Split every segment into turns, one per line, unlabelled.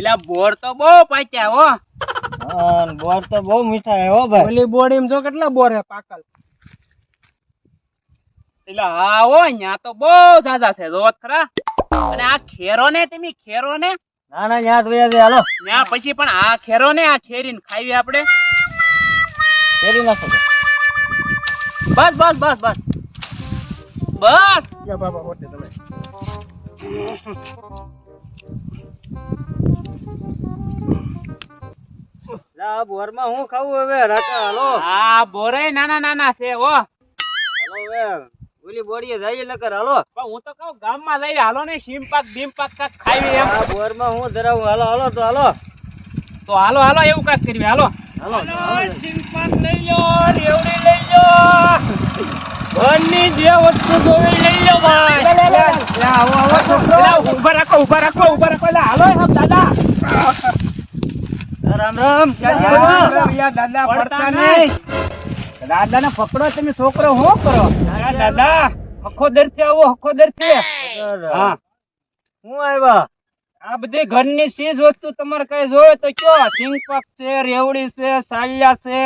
એટલે બોર તો બહુ પાક્યા હો.
બોર તો બહુ મીઠા હે હો ભાઈ.
ઓલી એમ જો કેટલા બોર હે પાકલ.
એટલે હા હો ન્યા તો બહુ ઝાઝા છે જોત ખરા. અને આ ખેરો ને તમે ખેરો ને
ના ના યાદ વયા જાય હાલો.
ન્યા પછી પણ આ ખેરો ને આ ખેરીને ખાવી આપણે.
ખેરી નાખો.
બસ બસ બસ બસ. બસ.
યા બાબા હોટે તમે.
લા, બોરમાં હું ખાવું હવે? રાકા હાલો.
આ બોરે નાના નાના છે ઓ
હાલો હવે ઓલી બોડીએ જઈએ નકર હાલો.
પણ હું તો કહું ગામમાં જઈએ હાલો ને સીમ પાક બીમ પાક કાક ખાવી એમ.
આ બોરમાં હું ધરાવું? હાલો હાલો તો હાલો.
તો હાલો હાલો એવું કાક કરવી હાલો.
હાલો સીમ
પાક લઈ લો રેવડી લઈ લો ઘરની જે વસ્તુ જોવી લઈ લો ભાઈ પેલા ઊભા રાખો ઊભા રાખો ઊભા રાખો. એટલે હાલો હમ દાદા.
રામ રામ?
દાદા પડતા નહીં. દાદા ને પકડો તમે છોકરો શું કરો. હા, દાદા દર દરથી આવો અખો દરથી. હા.
હું આવ્યા?
આ બધી ઘરની ચીજ વસ્તુ તમારે કઈ જોવે તો કયો? સિંગપક છે રેવડી છે સાલિયા છે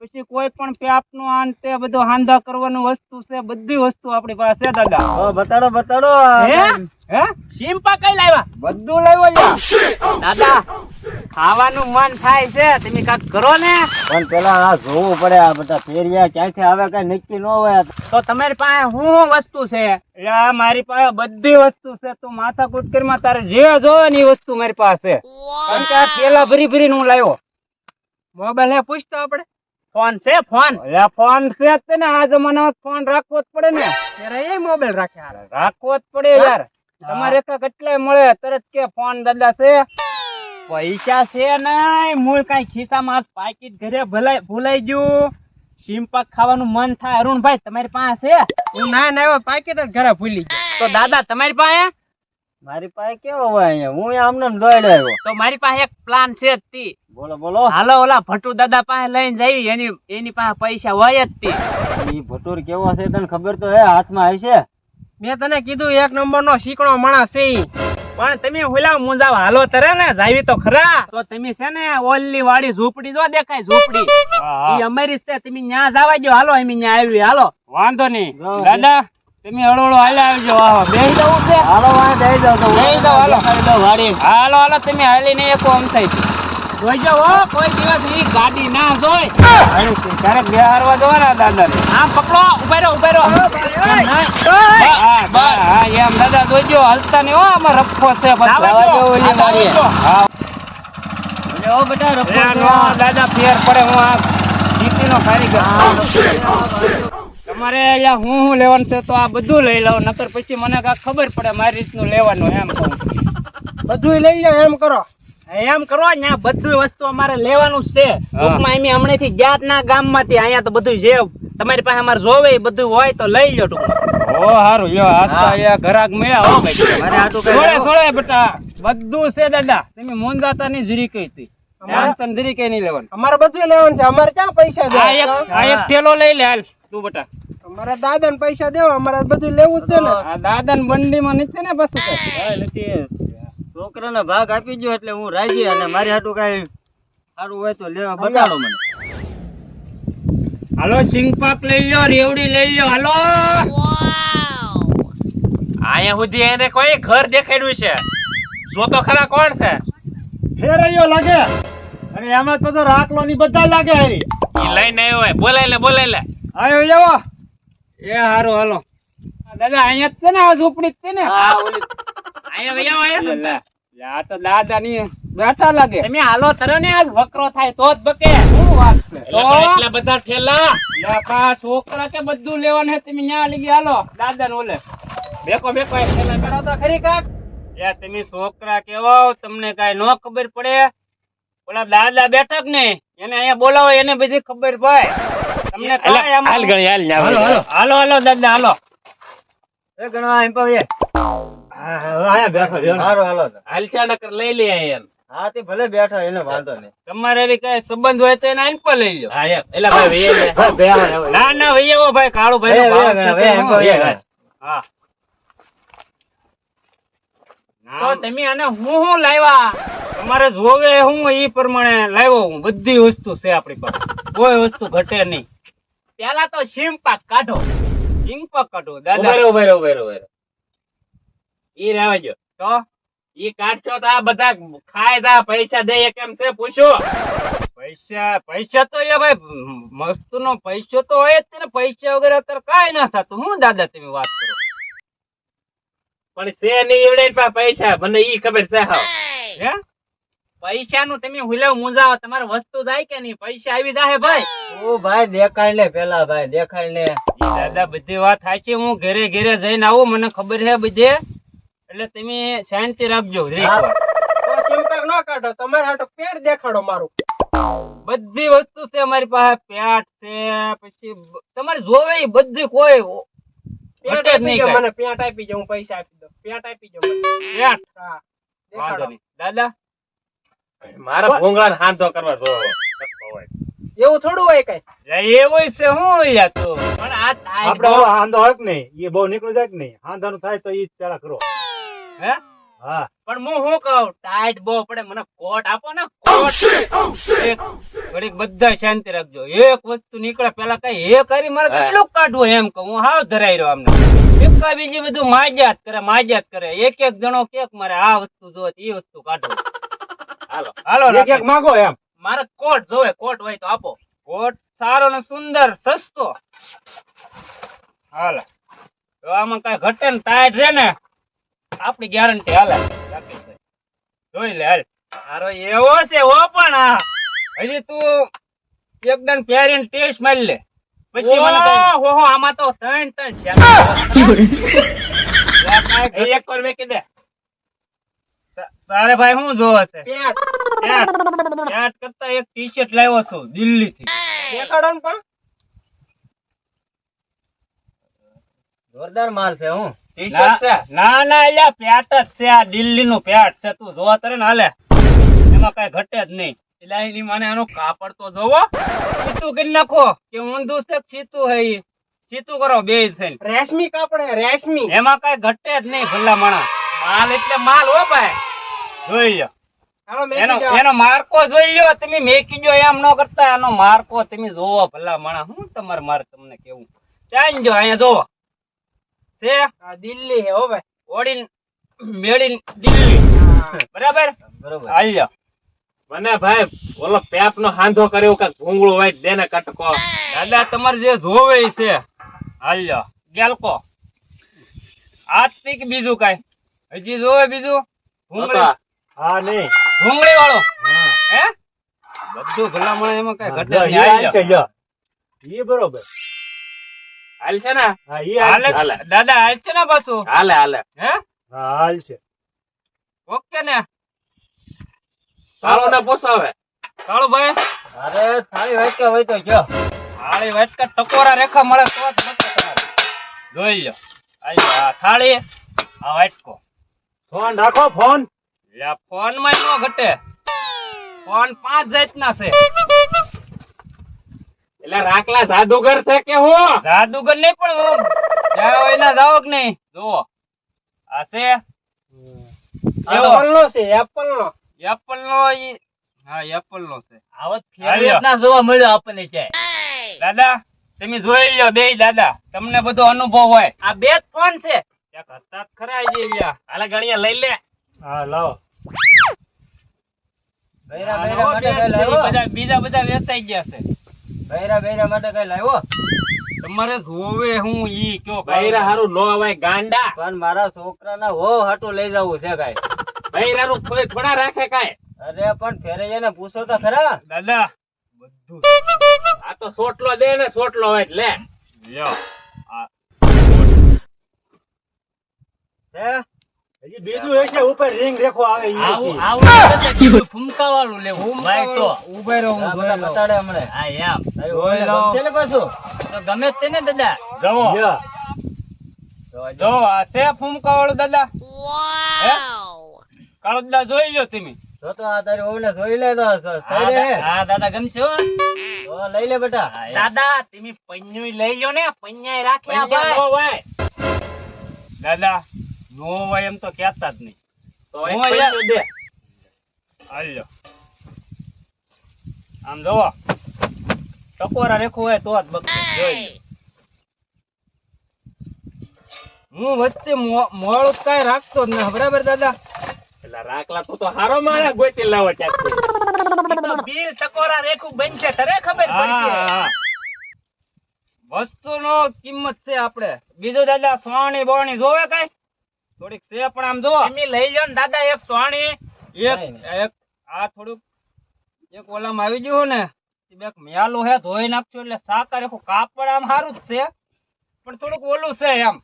પછી કોઈ પણ પેપનું આન તે બધો હાંધા કરવાનું વસ્તુ છે બધી વસ્તુ આપણી પાસે છે દાદા.
ઓ, બતાડો બતાડો.
હે? હે? સિમ્પા કઈ લાવ્યા? બધું લાવ્યો લ્યો. દાદા ખાવાનું મન થાય છે તમે કાક કરો ને.
પણ પેલા આ જોવું પડે આ બધા ફેરિયા ક્યાંથી આવે કઈ નક્કી ન હોય.
તો તમારી પાસે શું વસ્તુ છે? આ મારી પાસે બધી વસ્તુ છે તું માથા કુટકરમાં તારે જે જોવે ને એ વસ્તુ મારી પાસે. છે. કારણ કે આ થેલા ભરી ભરીને હું લાવ્યો.
મોબાઈલ હે પૂછતો આપણે.
ફોન છે ફોન? ફોન છે ને આ જમાનામાં ફોન રાખવો જ પડે ને.
ત્યારે એ મોબાઈલ રાખે
રાખવો જ પડે યાર. તમારે તો કેટલાય મળે? તરત કે ફોન દાદા છે. પૈસા છે નહીં મૂળ કઈ ખિસ્સામાં આજ પાકીટ ઘરે ભલાઈ ભૂલાઈ ગયું. સિમ્પક ખાવાનું મન થાય. અરુણભાઈ તમારી પાસે? છે
હું ના ના પાકીટ પાકેટ જ ઘરે ભૂલી ગયો.
તો દાદા તમારી પાસે?
મારી પાસે કેવો હોય અહીંયા? હું આમને દોડ આવ્યો.
તો મારી પાસે એક પ્લાન છે જ તી.
બોલો બોલો.
હાલો ઓલા ભટુ દાદા પાસે લઈને જઈ એની એની પાસે પૈસા હોય જ તી.
એ ભટુર કેવો છે તને ખબર તો હે હાથમાં આવશે
મેં તને કીધું એક નંબર નો શીકણો માણસ છે
પણ તમે ઓલા મુંજાવ હાલો તરે ને જાવી તો ખરા. તો તમે છે ને ઓલી વાળી ઝૂંપડી જો દેખાય ઝૂંપડી. ઈ અમારી છે તમે ન્યા જવા દો હાલો અમે ન્યા આવી હાલો. વાંધો નહીં. દાદા તમે હળો હળો હાલે આવજો આવો. બેહી જવું છે
હાલો વાંહે બેહી જાઓ તો
બેહી જાઓ, હાલો.
વાડી
હાલો હાલો તમે હાલી ને એકો આમ થઈ જોઈજો હો કોઈ દિવસ ઈ ગાડી ના જોઈ બે હારવા દો ને દાદા આમ પકડો ઉભેરો રહો ઊભા રહો. હા, હા, એમ દાદા જોઈજો હલતા નહીં હો આમાં રફો છે.
જવા
હા. જવા.
અરે ઓ બેટા રફો
દાદા ફેર પડે હું આ જીતીનો કારીગર. તમારે અહીંયા હું હું લેવાનું છે તો આ બધું લઈ લઉં નકર પછી મને કાંઈ ખબર પડે મારી રીતનું લેવાનું એમ કહું.
બધુંય લઈ લો એમ કરો.
એમ કરો ને બધું વસ્તુ અમારે લેવાનું છે. ટૂંકમાં એમ હમણાંથી ગયા ના ગામમાંથી અહીંયા તો બધું જે તમારી પાસે અમારે જોવે એ બધું હોય તો લઈ લો ટૂંકમાં. ઓ હારું યો આજ તો અહીંયા ઘરાક મે આવો ભાઈ.
મારે હાટું કઈ
સોળે
લેવું?
સોળે બેટા બધું છે દાદા. તમે મોંદાતા ની જરી કઈ હતી
અમારે બધું લેવાનું છે. અમારે ક્યાં પૈસા
આ એક આ એક થેલો લઈ લે હાલ તું બેટા.
અમારા દાદા ને પૈસા દેવા અમારે બધું લેવું જ છે ને.
આ દાદા મંડી માં નથી ને
પછી છોકરા ભાગ આપી દો એટલે હું રાજી અને મારી હાટું કઈ સારું હોય તો લેવા બતાડો મને.
હાલો સિંગપાક લઈ લો રેવડી લઈ લો હાલો. અહીંયા સુધી એને કોઈ ઘર દેખાડ્યું છે. જો તો ખરા કોણ છે?
ફેરૈયો લાગે. અને એમાં તો રાખલો ની બધા લાગે હરી.
લઈને આવ્યો હોય. બોલાય લે બોલાય લે.
આવ્યો એવો.
એ હારું હાલો. દાદા અહીંયા જ છે ને આ ઝૂંપડી જ છે ને?
હા ઓલી.
અહીંયા વઈ આવો ને લે, આ તો દાદા ની બેઠા લાગે. તમે હાલો તરો ને આજ વકરો થાય તો જ બકે. શું વાત છે? તો? એટલા બધા ઠેલા. લે છોકરા કે બધું લેવાનું હે તમે ન્યા લઈ ગયા હાલો. દાદા ને ઓલે બેકો બેકો એક ઠેલા
કરો તો ખરી કાક.
એ તમે છોકરા કેવો તમને કાઈ નો ખબર પડે? ઓલા દાદા બેઠક ને એને અહીંયા બોલાવો એને બધી ખબર ભાઈ તમને કાંઈ આમાં- હાલો હાલો હાલો દાદા હાલો.
એ ગણવા એમ પાવીએ
આયા બેઠો
હારો હાલો તો.
હાલચા નકર લઈ લે એમ
હા તે ભલે બેઠો એને વાંધો નહીં.
તમારે એવી કઈ સંબંધ હોય તો એને પર લઈ લો એલા ભાઈ વૈયા લે. ના ભાઈ કાળો ભાઈ
એમ.
હા. તો તમે આને હું હું લાવ્યા? તમારે જોવે હું ઈ પ્રમાણે લાવ્યો હું. બધી વસ્તુ છે આપણી પાસે. કોઈ વસ્તુ ઘટે નહીં. પેલા તો સિમ પાક કાઢો. સિમ પાક કાઢો દાદા.
ઉભેરો ઉભેરો ઉભેરો ઈ રહેવા
તો?
ઈ કાઢશો તો આ બધા ખાય તા પૈસા દે કેમ છે પૂછો.
પૈસા પૈસા તો એ ભાઈ મસ્ત નો પૈસો તો હોય જ તે ને પૈસા વગેરે અત્યારે કાંઈ ના થતું. હું દાદા તમે વાત કરો?
પણ છે નહીં એવડે પૈસા. મને ઈ ખબર છે હા
હે? પૈસા નું તમે હુલેવ મુંજાવો તમારે વસ્તુ જાય કે નહીં? પૈસા આવી જાય ભાઈ.
ઓ ભાઈ દેખાડ ને પેલા ભાઈ દેખાડ ને.
દાદા બધી વાત સાચી હું ઘરે ઘરે જઈને આવું મને ખબર છે બધે. એટલે તમે શાંતિ રાખજો
ચિંતા ન કાઢો તમારે હાટો પેટ દેખાડો મારું.
બધી વસ્તુ છે અમારી પાસે પેટ છે પછી તમારે જોવે ઈ બધી કોઈ.
પેટ આપી
નહીં
મને પેટ આપી જાઉં હું પૈસા આપી દઉં. પેટ આપી જાઉં
પેટ
હા
વાંધો નહીં. દાદા?
મારા ભૂંગળા હાંધો કરવા જો
એવું થોડું હોય કઈ?
એવું છે હું યાર તું. પણ આ
આપડે હવે હાંધો હોય કે નહીં? એ બહુ નીકળી જાય કે નહીં? હાંધાનું થાય તો ઈ જ પેલા કરો.
હે?
હા.
પણ હું શું કહું? ટાઈટ બહુ પડે. મને કોટ આપો ને કોટ. એક બધા શાંતિ રાખજો. એક વસ્તુ નીકળે પેલા કઈ એ કરી મારે કેટલું કાઢવું એમ કહું. હું હાવ ધરાઈ રહ્યો અમને એકા બીજી બધું માજ્યાત કરે માજ્યાત કરે. એક એક જણો કેક મારે આ વસ્તુ જો એ વસ્તુ કાઢવું
હાલો.
હાલો
એક. માગો એમ.
મારે કોટ જોવે કોટ હોય તો આપો. કોટ સારો ને સુંદર સસ્તો. હાલો. તો આમાં કઈ ઘટે ને ટાઈટ રે ને આપણી ગેરંટી હાલે. જોઈ લે હાલ. મારો એવો છે ઓ પણ આ. હજી તું એકદમ પહેરીને ટેસ્ટ મારી લે. પછી મને હો હો આમાં તો ત્રણ ત્રણ છે એક વાર મેં દે. તા- તારે ભાઈ શું જોવે છે?
પેટ
કરતા એક ટી શર્ટ લાવ્યો છું દિલ્હી થી
દેખાડો ને પણ.
જોરદાર માલ છે હું.
ના. ના અલ્યા પેટ જ છે આ દિલ્હી નું પેટ છે તું જોવા તરે ને હાલે. એમાં કઈ ઘટે જ નહીં. એટલે એની મને એનો કાપડ તો જોવો. સીતું કરી નાખો કે ઊંધું છે ચીતું સીતું હે ચીતું કરો બે થઈને.
રેશમી કાપડ રેશમી.
એમાં કઈ ઘટે જ નહીં ભલા માણા માલ એટલે માલ હો ભાઈ. જોઈ લો એનો એનો માર્કો જોઈ લ્યો. તમે મેકી જો એમ ન કરતા એનો માર્કો તમે જોવો ભલા માણા હું તમારે મારે તમને કેવું? ચાલ જો અહીંયા જોવો. છે?
દિલ્હી હે હો ભાઈ.
ઓડીન મેડીન દિલ્હી.
બરાબર?
બરાબર.
બરોબર
હાલ્યો
મને ભાઈ ઓલો પેપ નો હાંધો કર્યો કે ભૂંગળું હોય દે ને કટકો.
દાદા તમારે જે જોવે છે. છે હાલ્યો ગેલકો. કે બીજું કાઈ? હજી જોવે બીજું? ભૂંગળી.
હા નહીં.
ભૂંગળી વાળો.
હે.
બધું ભલામણ એમાં કઈ ઘટે
ઈ છે, લ્યો. ઈ બરોબર.
હાલ છે ને?
હા ઈ હાલ છે.
દાદા હાલ છે ને પાછું?
હાલે હાલે.
હે?
હા હાલ છે.
ઓકે ને.
સારું ને પૂછો હવે.
કાળુ ભાઈ?
અરે થાળી વાટકા હોય તો કયો
થાળી વાટકા ટકોરા રેખા મળે તો જ તમારે જોઈ લો આયો આ થાળી આ વાટકો
ફોન રાખો ફોન.
લ્યા ફોનમાં નો ઘટે. ફોન પાંચ જાતના છે.
એટલે રાખલા જાદુગર છે કે હું?
જાદુગર નહીં પણ હું. જ્યાં હોય ના જાઓ કે નહીં? જો આ છે.
એપલ નો છે એપલ નો
એપલ નો હા એપલ નો છે
આવત
ફેરવેટ
ના જોવા મળ્યો આપણને છે.
દાદા તમે જોઈ લો બે દાદા. તમને બધો અનુભવ હોય. આ બે જ ફોન છે. ક્યાંક હતા ખરા આવી ગયા.
હાલે ગણિયા લઈ લે.
હા લાવો.
બૈરા
આ
બૈરા
નવો
માટે
બે
કઈ
છે,
લાવ્યો?
બધા- બીજા બધા વેચાઈ ગયા છે.
બૈરા બૈરા માટે કઈ લાવ્યો?
તમારે જોવે હું ઈ કયો
બૈરા હારું નો અવાય ગાંડા.
પણ મારા છોકરાના હો હાટું લઈ જવું છે કાંઈ.
બૈરા નું કોઈ થોડા રાખે કાંઈ?
અરે પણ ફેરૈયાને પૂછો તો ખરા.
દાદા બધું.
આ તો સોટલો દે ને સોટલો હોય લે.
લ્યો આ.
છે
બીજું હશે ઉપર રિંગ રેખો આવે
આવું આવું ફૂમકા વાળું ભાઈ તો.
ઊભા રહો હું જોઈ લઉં.
બતાડે હમણે.
હા એમ.
જોઈ લો.
ગમશે પાછું?
તો ગમે તે ને દાદા.
જુઓ
લ્યો.
જો આ છે ફૂમકા દાદા? હે? કાળો દાદા જોઈ લો તમે.
તો તો આ તારી વહુને જોઈ લે તો સ-
હા દાદા ગમશે હો.
તો લઈ લે બેટા.
દાદા તમે પન્યું લઈ લો ને પન્યા રાખ્યા ભાઈ દાદા નો હોય એમ તો કહેતા જ નહીં.
તો એક પૈસો દે.
હાલ્યો. આમ જોવો. ટકોરા રેખું હોય તો જ બગડે જોઈ હું વચ્ચે મોળું કઈ રાખતો જ ના બરાબર દાદા?
એટલે રાખલા તું તો હારો માણસ ગોતી લાવો ચાકુ
બિલ ટકોરા રેખું બનશે તરે ખબર
પડશે? વસ્તુ નો કિંમત છે આપડે બીજું દાદા સોણી બોણી જોવે કઈ? થોડીક છે પણ આમ જો.
તમે લઈ જાઓ ને દાદા એક સોણી
એક એક આ થોડુંક એક ઓલામાં આવી ગયું ને હે ધોઈ નાખશું એટલે સાકર આખું કાપડ આમ સારું જ છે. પણ થોડુંક ઓલું છે એમ.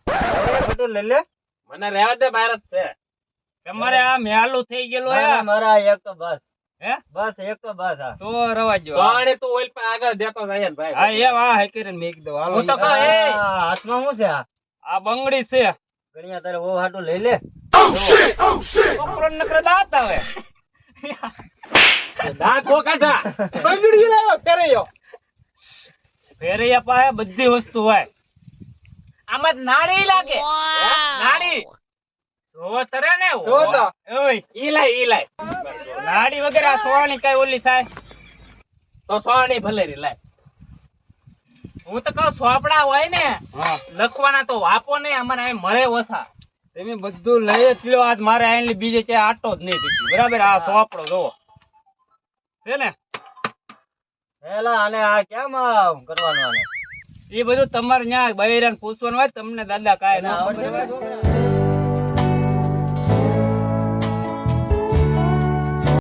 બધું લઈ લે.
મને રહેવા દે ભારત છે.
તમારે આ મ્યાલું થઈ ગયેલું હે
મારા મારા એક તો બસ.
હે?
બસ એક તો બસ હા.
તો રવા જો
સોહાણી તું ઓઈલ પર આગળ દેતો જાય ને ભાઈ.
હા એ વાહ હે કરીને મેક દો હાલો
હું તો કહું,
આ હાથમાં શું છે આ?
આ બંગડી છે.
ગણિયા તારે ઓ હાટો લઈ લે.
કપડો નકર દાંત આવે.
દાંત કો કાઢા.
બંગડી લાવ્યો ફેરયો.
ફેરૈયા પાસે બધી વસ્તુ હોય.
આમાં જ નાળી લાગે. નાળી.
જોવો તરે ને
જો તો.
ઓય
ઈ લાય ઈ લાય.
નાડી વગેરે આ સોળાની કઈ ઓલી થાય?
તો સોણી ભલે રી લાય.
હું તો કહું સોપડા હોય ને લખવાના તો વાપો ને અમારે અહીં મળે ઓછા.
તમે બધું લઈ જ લ્યો આજ મારે અહીં બીજે ક્યાંય આટો જ નહીં પીધી બરાબર? આ સોપડો જો છે ને?
પેલા અને આ કેમ આમ કરવાનું આને?
એ બધું તમારે ત્યાં બૈરાને પૂછવાનું હોય તમને દાદા કાંઈ ના?